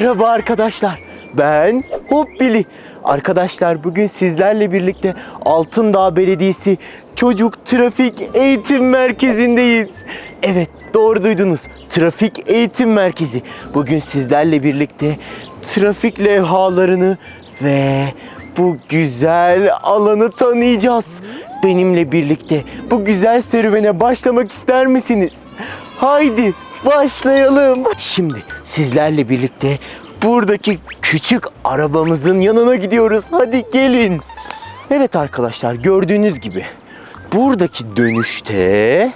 Merhaba arkadaşlar. Ben Hoppili. Arkadaşlar bugün sizlerle birlikte Altındağ Belediyesi Çocuk Trafik Eğitim Merkezi'ndeyiz. Evet doğru duydunuz. Trafik Eğitim Merkezi. Bugün sizlerle birlikte trafik levhalarını ve bu güzel alanı tanıyacağız. Benimle birlikte bu güzel serüvene başlamak ister misiniz? Haydi başlayalım. Şimdi sizlerle birlikte buradaki küçük arabamızın yanına gidiyoruz. Hadi gelin. Evet arkadaşlar gördüğünüz gibi buradaki dönüşte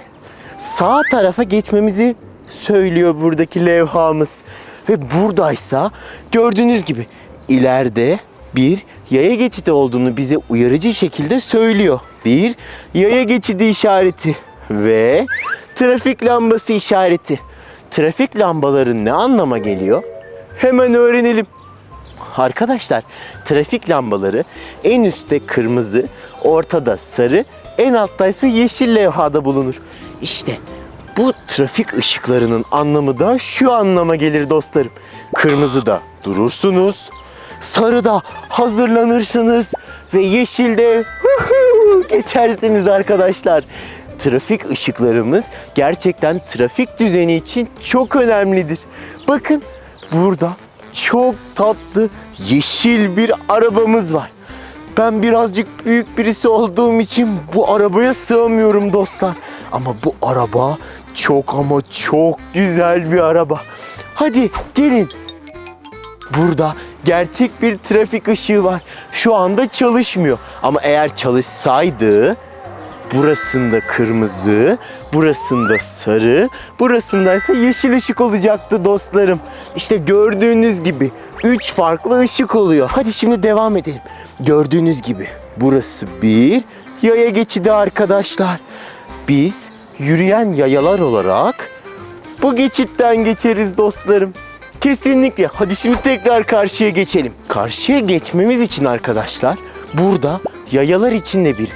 sağ tarafa geçmemizi söylüyor buradaki levhamız. Ve buradaysa gördüğünüz gibi ileride bir yaya geçidi olduğunu bize uyarıcı şekilde söylüyor. Bir yaya geçidi işareti ve trafik lambası işareti. Trafik lambaları ne anlama geliyor? Hemen öğrenelim. Arkadaşlar trafik lambaları en üstte kırmızı, ortada sarı, en alttaysa yeşil levhada bulunur. İşte bu trafik ışıklarının anlamı da şu anlama gelir dostlarım. Kırmızıda durursunuz, sarıda hazırlanırsınız ve yeşilde geçersiniz arkadaşlar. Trafik ışıklarımız gerçekten trafik düzeni için çok önemlidir. Bakın burada çok tatlı yeşil bir arabamız var. Ben birazcık büyük birisi olduğum için bu arabaya sığamıyorum dostlar. Ama bu araba çok ama çok güzel bir araba. Hadi gelin. Burada gerçek bir trafik ışığı var. Şu anda çalışmıyor. Ama eğer çalışsaydı burasında kırmızı, burasında sarı, burasında ise yeşil ışık olacaktı dostlarım. İşte gördüğünüz gibi üç farklı ışık oluyor. Hadi şimdi devam edelim. Gördüğünüz gibi burası bir yaya geçidi arkadaşlar. Biz yürüyen yayalar olarak bu geçitten geçeriz dostlarım. Kesinlikle. Hadi şimdi tekrar karşıya geçelim. Karşıya geçmemiz için arkadaşlar burada yayalar için de bir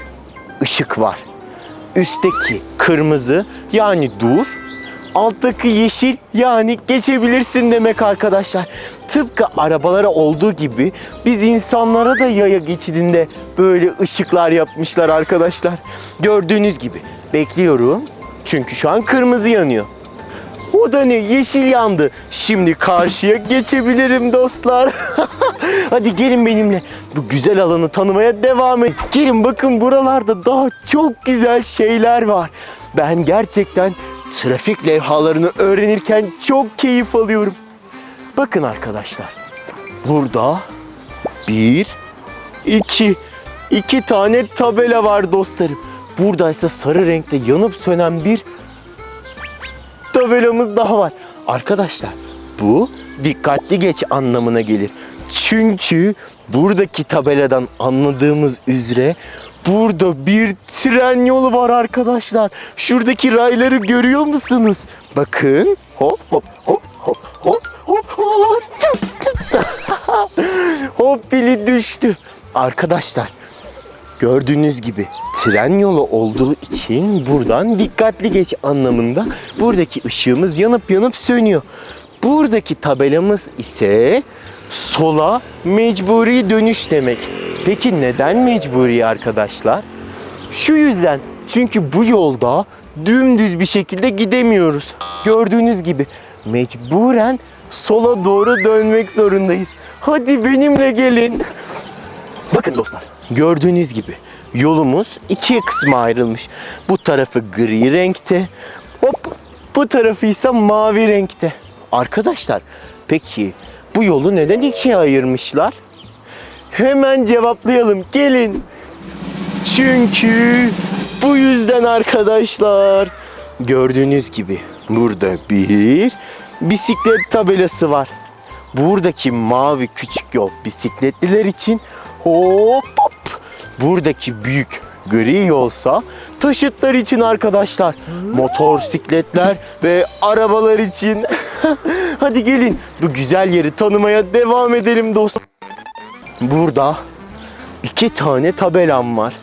ışık var. Üstteki kırmızı yani dur. Alttaki yeşil yani geçebilirsin demek arkadaşlar. Tıpkı arabalara olduğu gibi biz insanlara da yaya geçidinde böyle ışıklar yapmışlar arkadaşlar. Gördüğünüz gibi bekliyorum. Çünkü şu an kırmızı yanıyor. O da ne? Yeşil yandı. Şimdi karşıya geçebilirim dostlar. Hadi gelin benimle. Bu güzel alanı tanımaya devam et. Gelin bakın buralarda daha çok güzel şeyler var. Ben gerçekten trafik levhalarını öğrenirken çok keyif alıyorum. Bakın arkadaşlar. Burada bir, iki, iki tane tabela var dostlarım. Buradaysa sarı renkte yanıp sönen bir tabelamız daha var. Arkadaşlar bu dikkatli geç anlamına gelir. Çünkü buradaki tabeladan anladığımız üzere burada bir tren yolu var arkadaşlar. Şuradaki rayları görüyor musunuz? Bakın. Hop hop hop hop hop hop hop. Tüt, tüt. hop bili düştü. Arkadaşlar Gördüğünüz gibi tren yolu olduğu için buradan dikkatli geç anlamında buradaki ışığımız yanıp yanıp sönüyor. Buradaki tabelamız ise sola mecburi dönüş demek. Peki neden mecburi arkadaşlar? Şu yüzden çünkü bu yolda dümdüz bir şekilde gidemiyoruz. Gördüğünüz gibi mecburen sola doğru dönmek zorundayız. Hadi benimle gelin. Bakın dostlar, gördüğünüz gibi yolumuz ikiye kısma ayrılmış. Bu tarafı gri renkte, hop bu tarafı ise mavi renkte. Arkadaşlar, peki bu yolu neden ikiye ayırmışlar? Hemen cevaplayalım. Gelin. Çünkü bu yüzden arkadaşlar. Gördüğünüz gibi burada bir bisiklet tabelası var. Buradaki mavi küçük yol bisikletliler için hop hop. Buradaki büyük gri yolsa taşıtlar için arkadaşlar. Motorsikletler ve arabalar için. Hadi gelin bu güzel yeri tanımaya devam edelim dostlar. Burada iki tane tabelam var.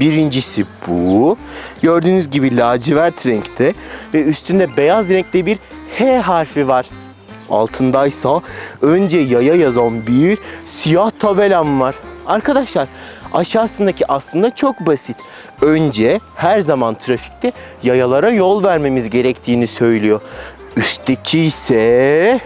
Birincisi bu. Gördüğünüz gibi lacivert renkte ve üstünde beyaz renkte bir H harfi var. Altındaysa önce yaya yazan bir siyah tabelam var. Arkadaşlar aşağısındaki aslında çok basit. Önce her zaman trafikte yayalara yol vermemiz gerektiğini söylüyor. Üstteki ise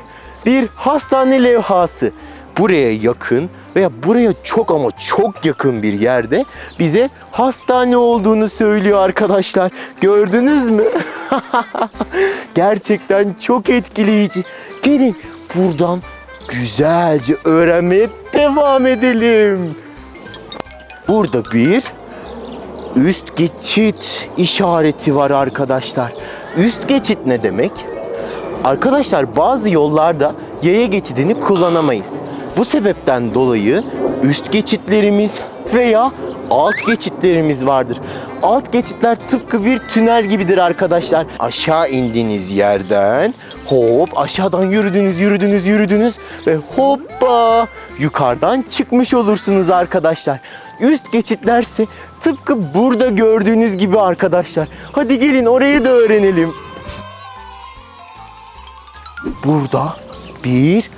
bir hastane levhası. Buraya yakın veya buraya çok ama çok yakın bir yerde bize hastane olduğunu söylüyor arkadaşlar. Gördünüz mü? Gerçekten çok etkileyici. Gelin buradan güzelce öğrenmeye devam edelim. Burada bir üst geçit işareti var arkadaşlar. Üst geçit ne demek? Arkadaşlar bazı yollarda yaya geçidini kullanamayız. Bu sebepten dolayı üst geçitlerimiz veya alt geçitlerimiz vardır. Alt geçitler tıpkı bir tünel gibidir arkadaşlar. Aşağı indiğiniz yerden hop aşağıdan yürüdünüz yürüdünüz yürüdünüz ve hoppa yukarıdan çıkmış olursunuz arkadaşlar. Üst geçitlerse tıpkı burada gördüğünüz gibi arkadaşlar. Hadi gelin orayı da öğrenelim. Burada bir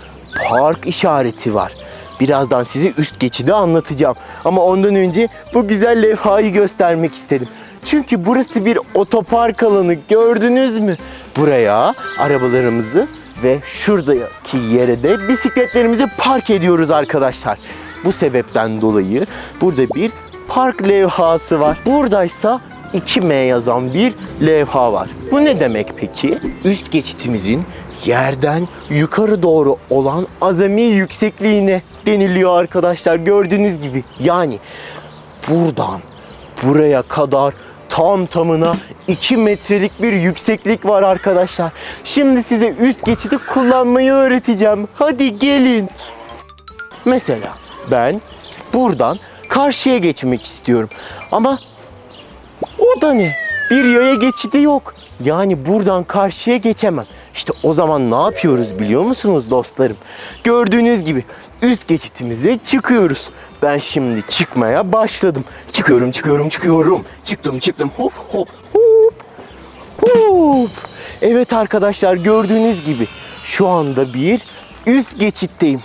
park işareti var. Birazdan size üst geçidi anlatacağım. Ama ondan önce bu güzel levhayı göstermek istedim. Çünkü burası bir otopark alanı gördünüz mü? Buraya arabalarımızı ve şuradaki yere de bisikletlerimizi park ediyoruz arkadaşlar. Bu sebepten dolayı burada bir park levhası var. Buradaysa 2M yazan bir levha var. Bu ne demek peki? Üst geçitimizin yerden yukarı doğru olan azami yüksekliğine deniliyor arkadaşlar. Gördüğünüz gibi yani buradan buraya kadar tam tamına 2 metrelik bir yükseklik var arkadaşlar. Şimdi size üst geçidi kullanmayı öğreteceğim. Hadi gelin. Mesela ben buradan karşıya geçmek istiyorum. Ama o da ne? Bir yaya geçidi yok. Yani buradan karşıya geçemem. İşte o zaman ne yapıyoruz biliyor musunuz dostlarım? Gördüğünüz gibi üst geçitimize çıkıyoruz. Ben şimdi çıkmaya başladım. Çıkıyorum, çıkıyorum, çıkıyorum. Çıktım, çıktım. Hop, hop, hop. Hop. Evet arkadaşlar gördüğünüz gibi şu anda bir üst geçitteyim.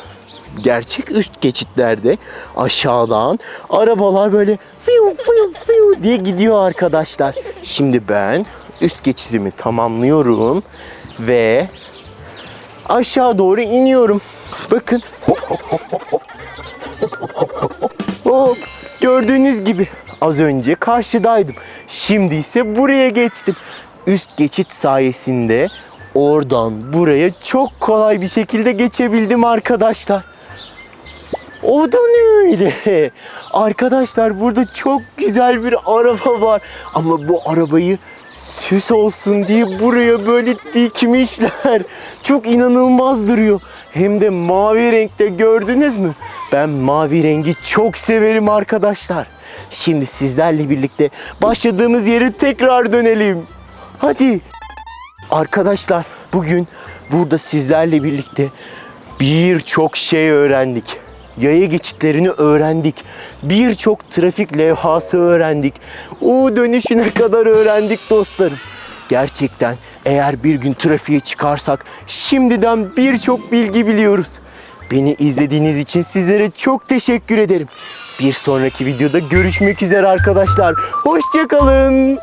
Gerçek üst geçitlerde aşağıdan arabalar böyle fiu fiu fiu diye gidiyor arkadaşlar. Şimdi ben üst geçidimi tamamlıyorum ve aşağı doğru iniyorum. Bakın. Hop. Gördüğünüz gibi az önce karşıdaydım. Şimdi ise buraya geçtim. Üst geçit sayesinde oradan buraya çok kolay bir şekilde geçebildim arkadaşlar. O da ne öyle? Arkadaşlar burada çok güzel bir araba var. Ama bu arabayı süs olsun diye buraya böyle dikmişler. Çok inanılmaz duruyor. Hem de mavi renkte gördünüz mü? Ben mavi rengi çok severim arkadaşlar. Şimdi sizlerle birlikte başladığımız yere tekrar dönelim. Hadi. Arkadaşlar bugün burada sizlerle birlikte birçok şey öğrendik. Yaya geçitlerini öğrendik. Birçok trafik levhası öğrendik. U dönüşüne kadar öğrendik dostlarım. Gerçekten eğer bir gün trafiğe çıkarsak şimdiden birçok bilgi biliyoruz. Beni izlediğiniz için sizlere çok teşekkür ederim. Bir sonraki videoda görüşmek üzere arkadaşlar. Hoşçakalın.